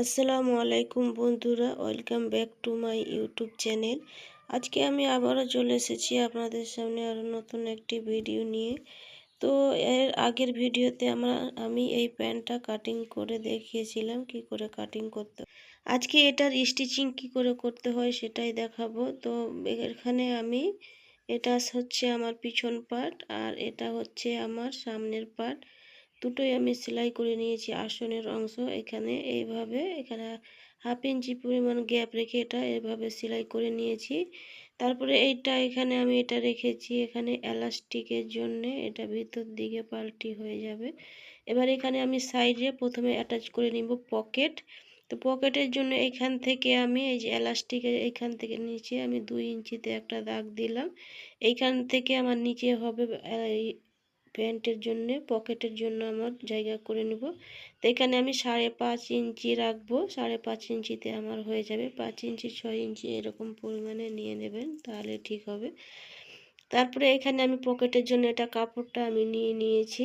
আসসালামু আলাইকুম বন্ধুরা, welcome back to my YouTube channel. আজকে আমি আবারও চলে এসেছি আপনাদের সামনে আরও নতুন একটি ভিডিও নিয়ে। তো এর আগের ভিডিওতে আমরা, আমি এই প্যান্টটা কাটিং করে দেখিয়েছিলাম, কি করে কাটিং করতে আজকে এটার স্টিচিং কি করে করতে হয় সেটাই দেখাবো। তো এখানে আমি, এটা হচ্ছে আমার পিছন পার্ট আর এটা হচ্ছে আমার সামনের পার্ট দুটোই আমি সেলাই করে নিয়েছি। আসনের অংশ এখানে এইভাবে, এখানে হাফ ইঞ্চি পরিমাণ গ্যাপ রেখে এটা এভাবে সেলাই করে নিয়েছি। তারপরে এইটা এখানে আমি এটা রেখেছি, এখানে এলাস্টিকের জন্য এটা ভিতর দিকে পাল্টি হয়ে যাবে। এবার এখানে আমি সাইডে প্রথমে অ্যাটাচ করে নিব পকেট তো পকেটের জন্য এখান থেকে আমি এই যে এলাস্টিকের এইখান থেকে নিচে আমি দুই ইঞ্চিতে একটা দাগ দিলাম। এইখান থেকে আমার নিচে হবে প্যান্টের জন্য, পকেটের জন্য আমার জায়গা করে নেব। তো এখানে আমি সাড়ে পাঁচ ইঞ্চি রাখব। সাড়ে পাঁচ ইঞ্চিতে আমার হয়ে যাবে। পাঁচ ইঞ্চি, ছয় ইঞ্চি এরকম পরিমাণে নিয়ে নেবেন, তাহলে ঠিক হবে। তারপরে এখানে আমি পকেটের জন্য এটা কাপড়টা আমি নিয়ে নিয়েছি।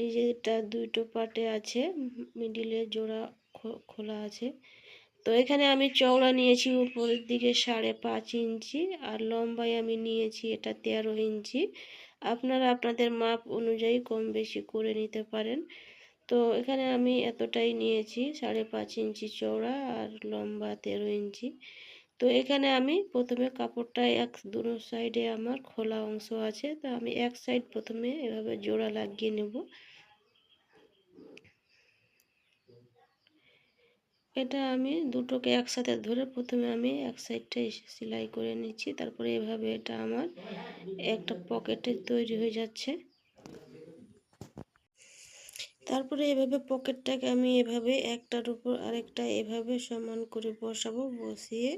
এই যে এটা দুটো পাটে আছে, মিডিলে জোড়া খোলা আছে। তো এখানে আমি চওড়া নিয়েছি উপরের দিকে সাড়ে পাঁচ ইঞ্চি, আর লম্বায় আমি নিয়েছি এটা তেরো ইঞ্চি। আপনারা আপনাদের মাপ অনুযায়ী কম বেশি করে নিতে পারেন। তো এখানে আমি এতটাই নিয়েছি, সাড়ে পাঁচ ইঞ্চি চওড়া আর লম্বা তেরো ইঞ্চি। তো এখানে আমি প্রথমে কাপড়টা এক, দুনো সাইডে আমার খোলা অংশ আছে, তো আমি এক সাইড প্রথমে এভাবে জোড়া লাগিয়ে নেব। এটা আমি দুটোকে একসাথে ধরে প্রথমে আমি এক সাইডটা সেলাই করে নিচ্ছি। তারপরে এভাবে এটা আমার একটা পকেটে তৈরি হয়ে যাচ্ছে। তারপরে এভাবে পকেটটাকে আমি এভাবে একটার উপর আরেকটা এভাবে সমান করে বসাবো, বসিয়ে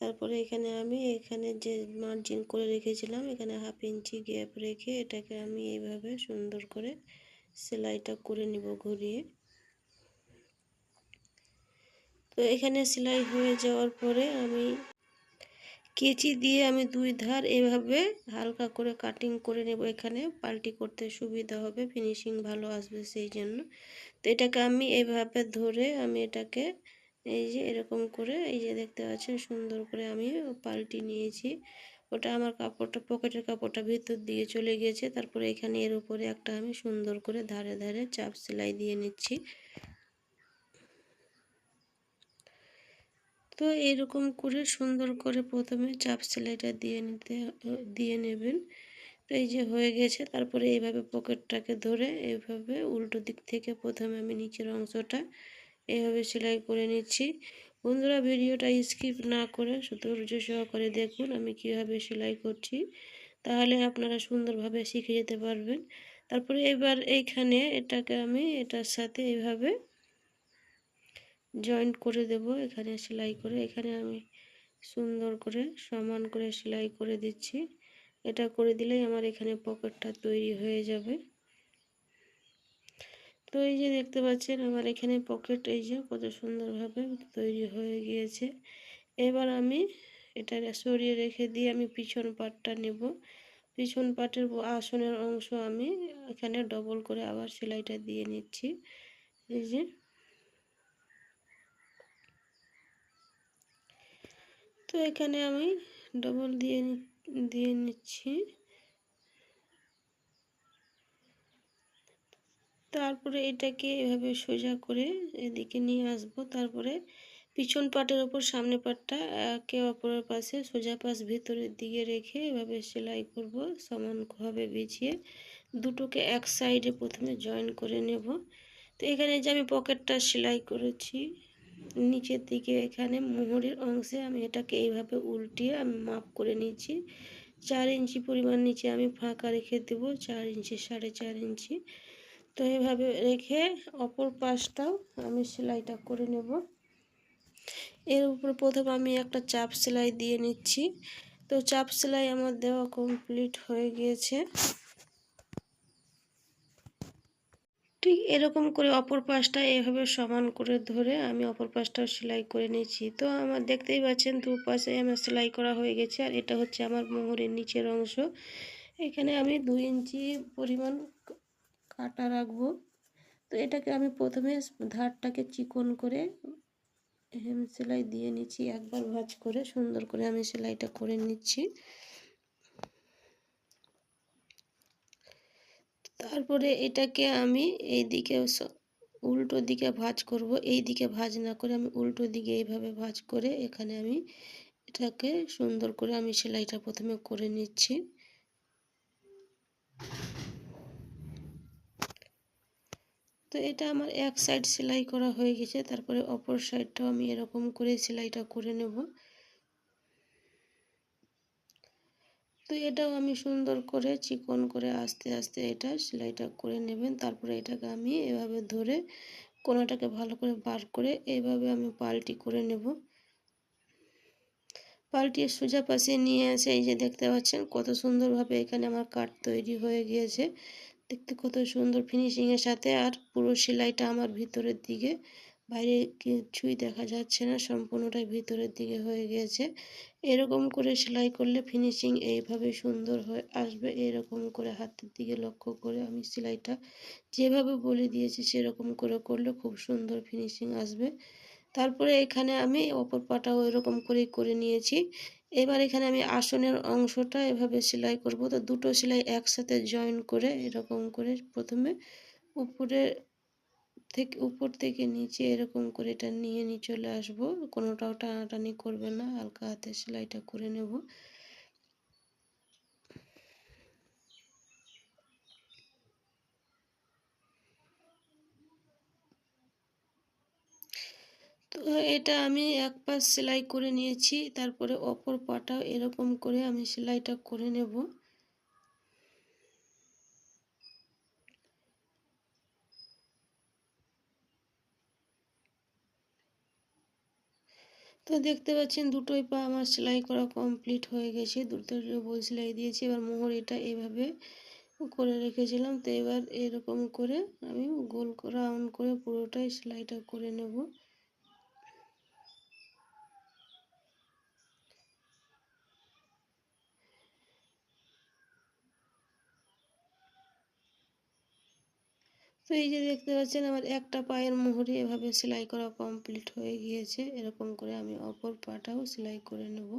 তারপরে এখানে আমি এখানে যে মার্জিন করে রেখেছিলাম, এখানে হাফ ইঞ্চি গ্যাপ রেখে এটাকে আমি এভাবে সুন্দর করে সেলাইটা করে নিব ঘুরিয়ে। তো এখানে সেলাই হয়ে যাওয়ার পরে আমি কেচি দিয়ে আমি দুই ধার এভাবে হালকা করে কাটিং করে নেব এখানে। পাল্টি করতে সুবিধা হবে ফিনিশিং ভালো আসবে সেই জন্য। তো এটাকে আমি এইভাবে ধরে আমি এটাকে এই যে এরকম করে, এই যে দেখতে পাচ্ছেন সুন্দর করে আমি পাল্টি নিয়েছি। ওটা আমার কাপড়টা, পকেটের কাপড়টা ভিতর দিয়ে চলে গিয়েছে। তারপরে এখানে এর উপরে একটা আমি সুন্দর করে ধারে ধারে চাপ সেলাই দিয়ে নিচ্ছি। তো এরকম করে সুন্দর করে প্রথমে চাপ সেলাইটা দিয়ে নিতে দিয়ে নেবেন। তো এই যে হয়ে গেছে, তারপরে এইভাবে পকেটটাকে ধরে এইভাবে উল্টো দিক থেকে প্রথমে আমি নিচের অংশটা এইভাবে সেলাই করে নিচ্ছি। বন্ধুরা, ভিডিওটা স্কিপ না করে ধৈর্য সহকারে দেখুন আমি কীভাবে সেলাই করছি, তাহলে আপনারা সুন্দরভাবে শিখে যেতে পারবেন। তারপরে এবার এইখানে এটাকে আমি, এটার সাথে এইভাবে জয়েন্ট করে দেব, এখানে সেলাই করে। এখানে আমি সুন্দর করে সমান করে সেলাই করে দিচ্ছি। এটা করে দিলেই আমার এখানে পকেটটা তৈরি হয়ে যাবে। তো এই যে দেখতে পাচ্ছেন, আমার এখানে পকেট এই যে কত সুন্দরভাবে তৈরি হয়ে গিয়েছে। এবার আমি এটা সরিয়ে রেখে দিয়ে আমি পিছন পাটটা নেব। পিছন পাটের আসনের অংশ আমি এখানে ডবল করে আবার সেলাইটা দিয়ে নিচ্ছি। এই যে তো এখানে আমি ডবল দিয়ে দিয়ে নিচ্ছি। তারপরে এটাকে এভাবে সোজা করে এদিকে নিয়ে আসব। তারপরে পিছন পাটের ওপর, সামনে পাটটা একে অপরের পাশে সোজা পাশ ভিতরের দিকে রেখে এভাবে সেলাই করব, সমানভাবে বিছিয়ে দুটোকে এক সাইডে প্রথমে জয়েন করে নেব। তো এখানে যে আমি পকেটটা সেলাই করেছি নিচের দিকে এখানে মোহরের অংশে আমি এটাকে এইভাবে উল্টিয়ে আমি মাপ করে নিচ্ছি। চার ইঞ্চি পরিমাণ নিচে আমি ফাঁকা রেখে দেবো, চার ইঞ্চি, সাড়ে চার ইঞ্চি। তো এভাবে রেখে অপর পাশটাও আমি সেলাইটা করে নেব। এর উপর প্রথম আমি একটা চাপ সেলাই দিয়ে নিচ্ছি। তো চাপ সেলাই আমার দেওয়া কমপ্লিট হয়ে গিয়েছে। ঠিক এরকম করে অপর পাশটা এভাবে সমান করে ধরে আমি অপর পাশটাও সেলাই করে নিয়েছি। তো আমার দেখতেই পাচ্ছেন দু পাশে আমার সেলাই করা হয়ে গেছে আর এটা হচ্ছে আমার মোহরের নিচের অংশ। এখানে আমি দুই ইঞ্চি পরিমাণ কাটা রাখব। তো এটাকে আমি প্রথমে ধারটাকে চিকন করে হেম সেলাই দিয়ে নিচ্ছি, একবার ভাঁজ করে সুন্দর করে আমি সেলাইটা করে নিচ্ছি। তারপরে এটাকে আমি এই দিকে উল্টো দিকে ভাঁজ করব। এই দিকে ভাঁজ না করে আমি উল্টো দিকে এইভাবে ভাঁজ করে এখানে আমি এটাকে সুন্দর করে আমি সেলাইটা প্রথমে করে নিচ্ছি। তো এটা আমার এক সাইড সেলাই করা হয়ে গেছে, তারপরে অপর সাইডটাও আমি এরকম করে সেলাইটা করে নেব। তো এটাও আমি সুন্দর করে চিকন করে আস্তে আস্তে এটা সেলাইটা করে নেবেন। তারপরে এটাকে আমি এভাবে ধরে কোনোটাকে ভালো করে বার করে এইভাবে আমি পাল্টি করে নেব। পাল্টিয়ে সোজা পাশে নিয়ে এসে এই যে দেখতে পাচ্ছেন কত সুন্দরভাবে এখানে আমার কাট তৈরি হয়ে গিয়েছে। দেখতে কত সুন্দর ফিনিশিংয়ের সাথে আর পুরো সেলাইটা আমার ভিতরের দিকে বাইরে কিছুই দেখা যাচ্ছে না, সম্পূর্ণটাই ভিতরের দিকে হয়ে গিয়েছে এরকম করে সেলাই করলে ফিনিশিং এইভাবে সুন্দর হয়ে আসবে। এরকম করে হাতের দিকে লক্ষ্য করে আমি সেলাইটা যেভাবে বলে দিয়েছি সেরকম করে করলে খুব সুন্দর ফিনিশিং আসবে। তারপরে এখানে আমি অপর পাটাও এরকম করেই করে নিয়েছি। এবার এখানে আমি আসনের অংশটা এভাবে সেলাই করব। তো দুটো সেলাই একসাথে জয়েন করে এরকম করে প্রথমে উপরে থেকে, উপর থেকে নিচে এরকম করে এটা নিয়ে নিয়ে চলে আসব। কোনোটাও টানাটানি করবে না, হালকা হাতে সেলাইটা করে নেব। তো এটা আমি এক পাশ সেলাই করে নিয়েছি, তারপরে অপর পাটাও এরকম করে আমি সেলাইটা করে নেব। তো দেখতে পাচ্ছেন দুটোই পা আমার সেলাই করা কমপ্লিট হয়ে গেছে। দুটো বই সেলাই দিয়েছি। এবার মোহর এটা এভাবে করে রেখেছিলাম। তো এবার এরকম করে আমি গোল রাউন্ড করে পুরোটাই সেলাইটা করে নেব। তো এই যে দেখতে পাচ্ছেন, আমার একটা পায়ের মোহরে এভাবে সেলাই করা কমপ্লিট হয়ে গিয়েছে। এরকম করে আমি অপর পাটাও সেলাই করে নেব।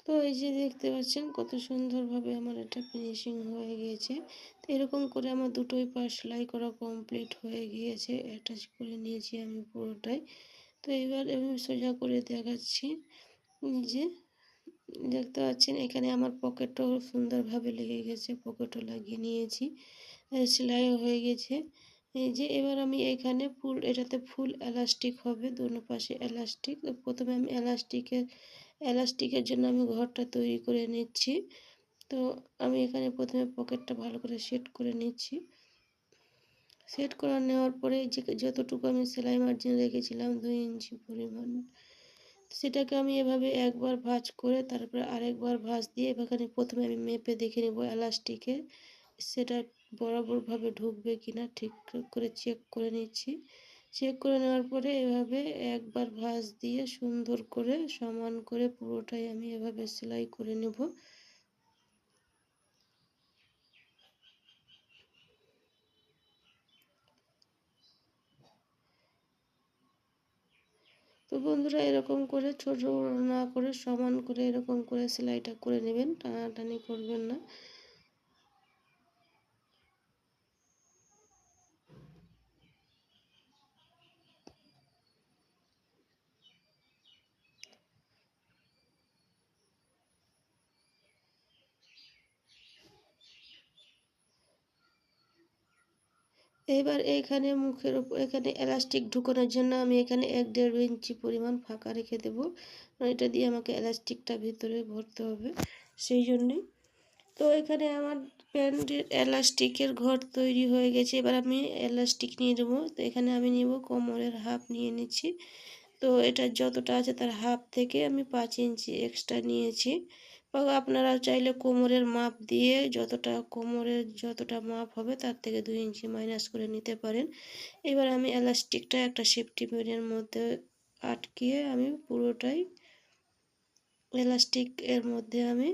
তো এই যে দেখতে পাচ্ছেন, কত সুন্দরভাবে আমার এটা ফিনিশিং হয়ে গিয়েছে। তো এরকম করে আমার দুটোই পা সেলাই করা কমপ্লিট হয়ে গিয়েছে। অ্যাটাচ করে নিয়েছি আমি পুরোটাই। তো এবার আমি সোজা করে দেখাচ্ছি যে দেখতে পাচ্ছেন, এখানে আমার পকেটও সুন্দরভাবে লেগে গেছে পকেটও লাগিয়ে নিয়েছি। সেলাইও হয়ে গেছে। এই যে এবার আমি এখানে ফুল, এটাতে ফুল এলাস্টিক হবে, দোনো পাশে এলাস্টিক প্রথমে আমি এলাস্টিকের এলাস্টিকের জন্য আমি ঘরটা তৈরি করে নিচ্ছি। তো আমি এখানে প্রথমে পকেটটা ভালো করে সেট করে নিচ্ছি। সেট করা নেওয়ার পরে যে, যতটুকু আমি সেলাই মার্জিন রেখেছিলাম, দুই ইঞ্চি পরিমাণ। সেটাকে আমি এভাবে একবার ভাঁজ করে তারপরে আরেকবার ভাঁজ দিয়ে এখানে প্রথমে আমি মেপে দেখে নেব এলাস্টিকে, সেটা বরাবরভাবে ঢুকবে কিনা, ঠিক করে চেক করে নিচ্ছি। চেক করে নেওয়ার পরে এভাবে একবার ভাঁজ দিয়ে সুন্দর করে সমান করে পুরোটাই আমি এভাবে সেলাই করে নেব। তো বন্ধুরা এরকম করে ছোট না করে সমান করে এরকম করে সেলাইটা করে নেবেন, টানাটানি করবেন না। এবার এখানে মুখের উপর এখানে এলাস্টিক ঢুকানোর জন্য আমি এখানে এক দেড় ইঞ্চি পরিমাণ ফাঁকা রেখে দেবো। এটা দিয়ে আমাকে এলাস্টিকটা ভিতরে ভরতে হবে সেই জন্যে। তো এখানে আমার প্যান্টের এলাস্টিকের ঘর তৈরি হয়ে গেছে। এবার আমি এলাস্টিক নিয়ে নেব। তো এখানে আমি নিব কোমরের হাফ নিয়ে নিচ্ছি। তো এটা যতটা আছে তার হাফ থেকে আমি পাঁচ ইঞ্চি এক্সট্রা নিয়েছি। আপনারা চাইলে কোমরের মাপ দিয়ে যতটা কোমরের যতটা মাপ হবে তার থেকে দুই ইঞ্চি মাইনাস করে নিতে পারেন। এবার আমি এলাস্টিকটা একটা সেফটি পিনের মধ্যে আটকিয়ে আমি পুরোটাই এলাস্টিক এর মধ্যে আমি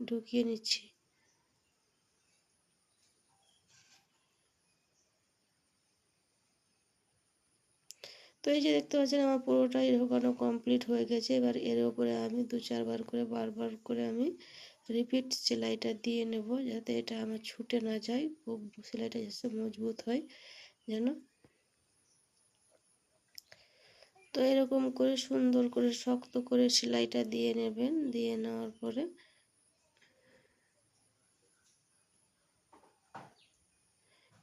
ঢুকিয়ে নিচ্ছি। তো এই যে দেখতে পাচ্ছেন, আমার পুরোটাই ঢোকানো কমপ্লিট হয়ে গেছে। এবার এর উপরে আমি দু চারবার করে, বারবার করে আমি রিপিট সেলাইটা দিয়ে নেব, যাতে এটা আমার ছুটে না যায়। খুব সেলাইটা যাতে মজবুত হয়, যেন। তো এরকম করে সুন্দর করে, শক্ত করে সেলাইটা দিয়ে নেবেন। দিয়ে নেওয়ার পরে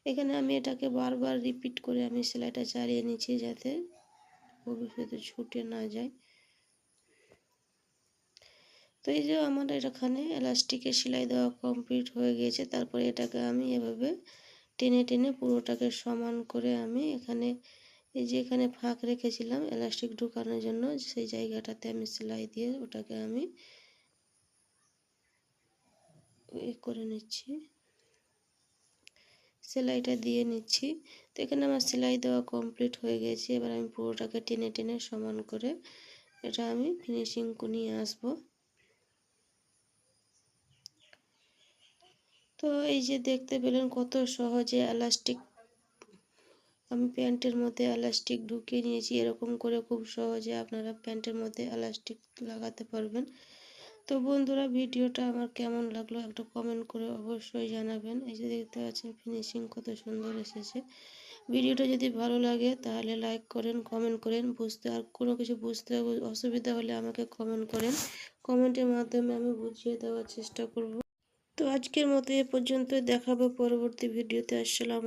এখানে আমি এটাকে বারবার রিপিট করে আমি সেলাইটা চালিয়ে নিচ্ছি যাতে ভবিষ্যতে ছুটে না যায়। তো এই যে আমার এখানে এলাস্টিকের সেলাই দেওয়া কমপ্লিট হয়ে গেছে তারপরে এটাকে আমি এভাবে টেনে টেনে পুরোটাকে সমান করে আমি এখানে এই যে এখানে ফাঁক রেখেছিলাম এলাস্টিক ঢুকানোর জন্য, সেই জায়গাটাতে আমি সেলাই দিয়ে ওটাকে আমি করে নিচ্ছি। সেলাইটা দিয়ে নিচ্ছি। তো এখানে আমার সেলাই দেওয়া কমপ্লিট হয়ে গেছে। এবার আমি পুরোটাকে টেনে টেনে সমান করে এটা আমি ফিনিশিং নিয়ে আসব। তো এই যে দেখতে পেলেন কত সহজে এলাস্টিক আমি প্যান্টের মধ্যে এলাস্টিক ঢুকিয়ে নিয়েছি। এরকম করে খুব সহজে আপনারা প্যান্টের মধ্যে এলাস্টিক লাগাতে পারবেন। তো বন্ধুরা ভিডিওটা আমার কেমন লাগল একটা কমেন্ট করে অবশ্যই জানাবেন। এই যে দেখতে পাচ্ছেন ফিনিশিং কত সুন্দর এসেছে। ভিডিওটা যদি ভালো লাগে তাহলে লাইক করেন কমেন্ট করেন। বুঝতে আর কোনো কিছু বুঝতে অসুবিধা হলে আমাকে কমেন্ট করেন। কমেন্টের মাধ্যমে আমি বুঝিয়ে দেওয়ার চেষ্টা করব। তো আজকের মতো এ পর্যন্ত দেখাবো পরবর্তী ভিডিওতে। আসসালাম